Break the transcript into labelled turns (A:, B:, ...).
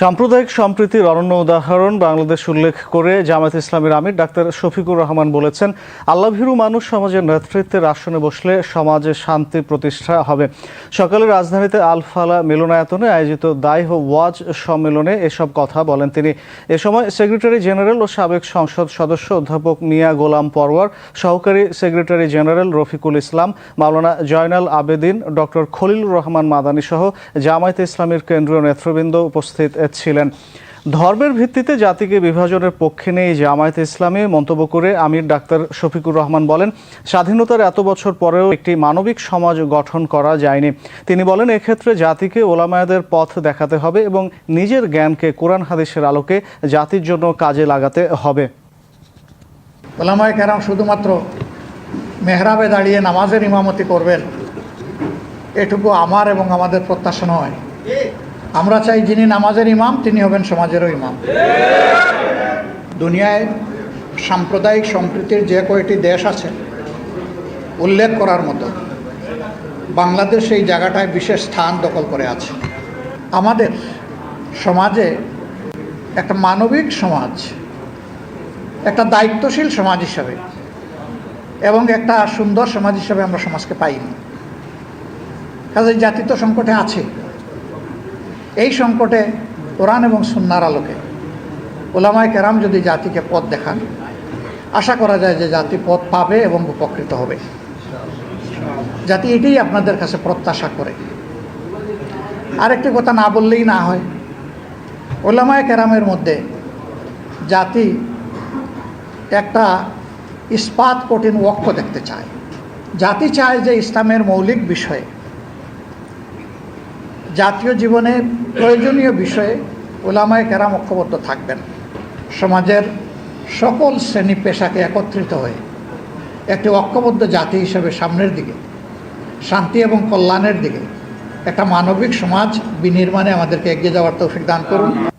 A: সাম্প্রদায়িক সম্প্রীতির অনন্য উদাহরণ বাংলাদেশ উল্লেখ করে জামায়াত ইসলামীর আমির ডাক্তার শফিকুর রহমান বলেছেন, আল্লাভীরু মানুষ সমাজের নেতৃত্বের আসনে বসলে সমাজে শান্তি প্রতিষ্ঠা হবে। সকালে রাজধানীতে আলফালা মিলনায়তনে আয়োজিত দায় ওয়াজ সম্মেলনে এসব কথা বলেন তিনি। এ সময় সেক্রেটারি জেনারেল ও সাবেক সংসদ সদস্য অধ্যাপক মিয়া গোলাম পরওয়ার, সহকারী secretary general Rafiqul Islam, Maulana Joynal Abedin, doctor Khalilur Rahman Madani সহ জামায়াত ইসলামীর কেন্দ্রীয় নেতৃবৃন্দ উপস্থিত ছিলেন। ধর্মের ভিত্তিতে জাতিকে বিভাজনের পক্ষে নেই জামায়াত ইসলামী, মন্তব্য করে আমির ডাক্তার শফিকুর রহমান বলেন, স্বাধীনতার এত বছর পরেও একটি মানবিক সমাজ গঠন করা যায়নি। তিনি বলেন, এক্ষেত্রে জাতিকে ওলামায়াদের পথ দেখাতে হবে এবং নিজের জ্ঞানকে কোরআন হাদিসের আলোকে জাতির জন্য কাজে লাগাতে হবে।
B: ওলামায় কেরাম শুধুমাত্র মেহরাবে দাঁড়িয়ে নামাজের ইমামতি করবেন, এটুকু আমার এবং আমাদের প্রত্যাশা নয়। আমরা চাই যিনি নামাজের ইমাম, তিনি হবেন সমাজেরও ইমাম। দুনিয়ায় সাম্প্রদায়িক সম্প্রীতির যে কয়টি দেশ আছে, উল্লেখ করার মতো, বাংলাদেশ এই জায়গাটায় বিশেষ স্থান দখল করে আছে। আমাদের সমাজে একটা মানবিক সমাজ, একটা দায়িত্বশীল সমাজ হিসাবে এবং একটা সুন্দর সমাজ হিসাবে আমরা সমাজকে পাইনি। কাজে জাতি তো সংকটে আছে। এই সংকটে কোরআন এবং সুন্নার আলোকে ওলামায় কেরাম যদি জাতিকে পথ দেখান, আশা করা যায় যে জাতি পথ পাবে এবং উপকৃত হবে। জাতি এটাই আপনাদের কাছে প্রত্যাশা করে। আরেকটি কথা না বললেই না হয়, ওলামায় কেরামের মধ্যে জাতি একটা ইস্পাত কঠিন ওয়াক্য দেখতে চায়। জাতি চায় যে ইসলামের মৌলিক বিষয়ে জাতীয় জীবনে প্রয়োজনীয় বিষয়ে ওলামায় কেরাম ঐক্যবদ্ধ থাকবেন। সমাজের সকল শ্রেণি পেশাকে একত্রিত হয়ে একটি ঐক্যবদ্ধ জাতি হিসেবে সামনের দিকে, শান্তি এবং কল্যাণের দিকে একটা মানবিক সমাজ বিনির্মাণে আমাদেরকে এগিয়ে যাওয়ার তৌফিক দান করুন।